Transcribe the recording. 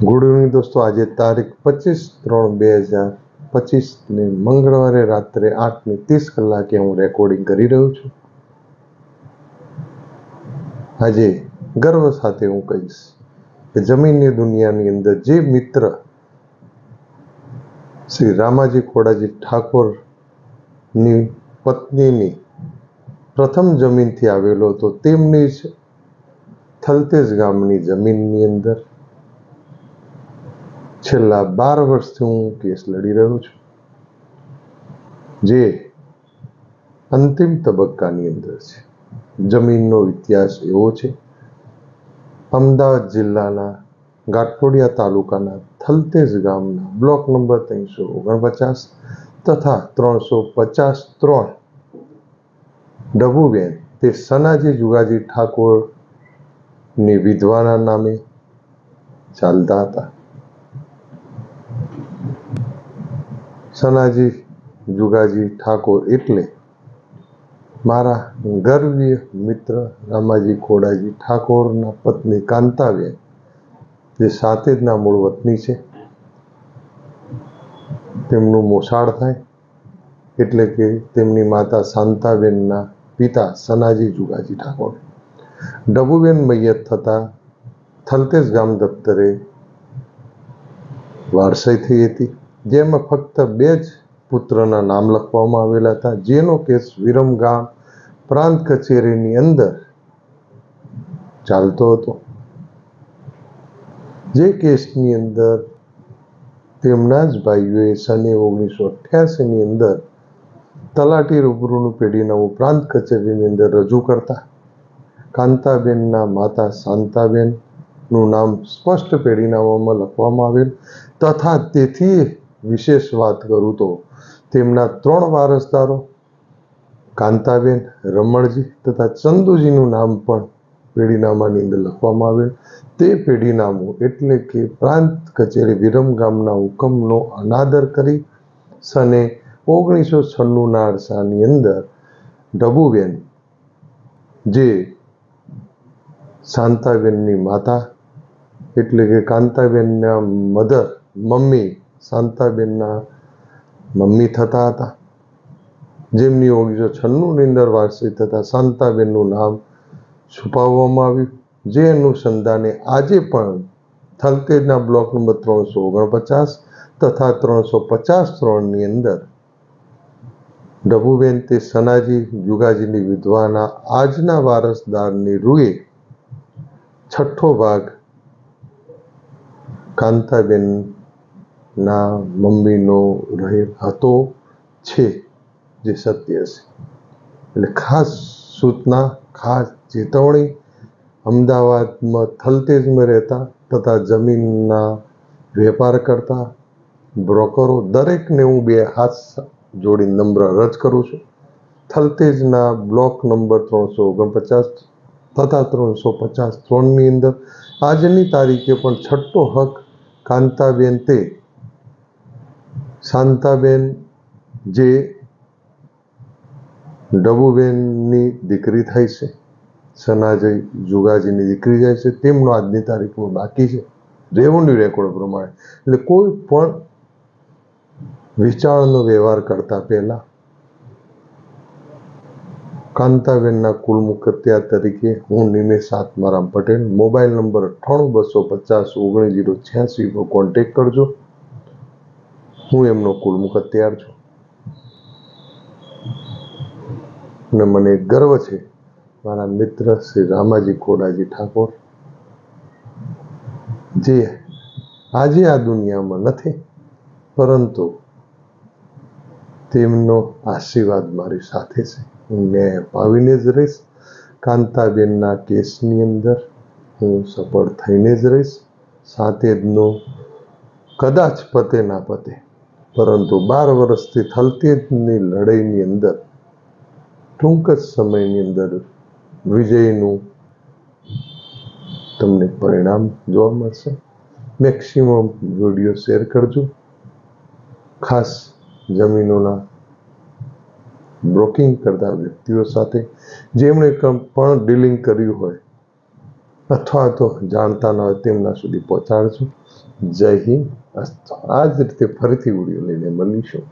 Good evening દોસ્તો. આજે તારીખ પચીસ ત્રણ બે હજાર પચીસને મંગળવારે રાત્રે આઠને ત્રીસ કલાકે હું રેકોર્ડિંગ કરી રહ્યો છું. આજે ગર્વ સાથે હું કહીશ કે જમીનની દુનિયાની અંદર જે મિત્ર શ્રી રામાજી ખોડાજી ઠાકોરની પત્નીની પ્રથમ જમીનથી આવેલો હતો, તેમની જ થલતેજ ગામની જમીનની અંદર છેલ્લા બાર વર્ષથી હું કેસ લડી રહ્યો છું. જે અંતિમ તબક્કાની અંદર છે. જમીનનો ઇતિહાસ એવો છે. અમદાવાદ જિલ્લાના ગાંઠોડિયા તાલુકાના થલતેજ ગામના બ્લોક નંબર ત્રણસો ઓગણપચાસ તથા ત્રણસો પચાસ ત્રણ ડબુબેન તે સનાજી જુગાજી ઠાકોરની વિધવાના નામે ચાલતા હતા. સનાજી, જુગાજી, ઠાકોર એટલે મારા ગર્વીય મિત્ર રામાજી ખોડાજી ઠાકોરના પત્ની કાંતાબેન, જે સાતેજના મૂળ વતની છે. તેમનું મોસાળ થાય એટલે કે તેમની માતા શાંતાબેનના પિતા સનાજી, જુગાજી ઠાકોર. ડબુબેન મૈયત થતાં થલતેજ ગામ દફતરે વારસાઈ થઈ હતી. જેમાં ફક્ત બે જ પુત્રના નામ લખવામાં આવેલા હતા, જેનો કેસ વિરમગામ પ્રાંત કચેરીની અંદર ચાલતો હતો. જે કેસની અંદર તેમના જ ભાઈઓએ સને ઓગણીસો અઠ્યાસીની અંદર તલાટી રૂબરૂનું પેઢીનામું પ્રાંત કચેરીની અંદર રજૂ કરતા. કાંતાબેનના માતા શાંતાબેનનું નામ સ્પષ્ટ પેઢીનામામાં લખવામાં આવેલ તથા તેથી વિશેષ વાત કરું તો તેમના ત્રણ વારસદારો, કાંતાબેન, રમણજી તથા ચંદુજીનું નામ પણ પેઢીનામાની અંદર લખવામાં આવેલ. તે પેઢીનામું એટલે કે પ્રાંત કચેરી વિરમ ગામના હુકમનો અનાદર કરી સને ઓગણીસો છન્નુંના અરસાની અંદર ડબુબેન, જે શાંતાબેનની માતા એટલે કે કાંતાબેનના મધર, મમ્મી શાંતાબેનના મમ્મી થતા હતા. જેમની ઓગણીસો છન્નુંની અંદર વારસી થતા શાંતાબેનનું નામ છુપાવવામાં આવ્યું. જે અનુસંધાને આજે પણ થલતેજના બ્લોક નંબર ત્રણસો ઓગણપચાસ તથા ત્રણસો પચાસ ત્રણની અંદર ડબુબેન તે સનાજી જુગાજીની વિધવાના આજના વારસદારની રૂએ છઠ્ઠો ભાગ કાંતાબેનના મમ્મીનો રહેલ હતો છે જે સત્ય છે. એટલે ખાસ સૂચના, ખાસ ચેતવણી અમદાવાદમાં થલતેજમાં રહેતા તથા જમીનના વેપાર કરતા બ્રોકરો દરેકને હું બે હાથ જોડી નમ્ર રજ કરું છું. થલતેજના બ્લોક નંબર ત્રણસો ઓગણપચાસ તથા ત્રણસો પચાસ ત્રણની અંદર આજની તારીખે પણ છઠ્ઠો હક કાંતાબેન તે શાંતાબેન જે ડબુબેનની દીકરી થાય છે, સનાજય જુગાજીની દીકરી જાય છે, તેમનો આજની તારીખમાં બાકી છે, રેવન્યુ રેકોર્ડ પ્રમાણે. એટલે કોઈ પણ વિચારનો વ્યવહાર કરતા પહેલા કાંતાબેનના કુલ મુખત્યા તરીકે હું નિમેશ આત્મારામ પટેલ. મોબાઈલ નંબર અઠ્ઠાણું બસો પચાસ ઓગણીસ જીરો છ્યાસી પર કોન્ટેક કરજો. હું એમનો કુલ મુખત્યાર છું. અને મને ગર્વ છે મારા મિત્ર શ્રી રામાજી ખોડાજી ઠાકોર, જે આજે આ દુનિયામાં નથી, પરંતુ તેમનો આશીર્વાદ મારી સાથે છે. હું ન્યાય અપાવીને જ રહીશ. કાંતાબેનના કેસની અંદર હું સફળ થઈને જ રહીશ. સાથે જનો કદાચ પતે ના પતે પરંતુ બાર વર્ષથી થલતેજની લડાઈની અંદર, ટૂંક જ સમયની અંદર વિજયનું તમને પરિણામ જોવા મળશે. મેક્સિમમ વીડિયો શેર કરજો. ખાસ જમીનોના બ્રોકિંગ કરતા વ્યક્તિઓ સાથે, જેમણે પણ ડીલિંગ કર્યું હોય અથવા તો જાણતા ન હોય તેમના સુધી પહોંચાડજો. જય હિન્દ. આ જ રીતે ફરીથી વીડિયો લઈને મળીશું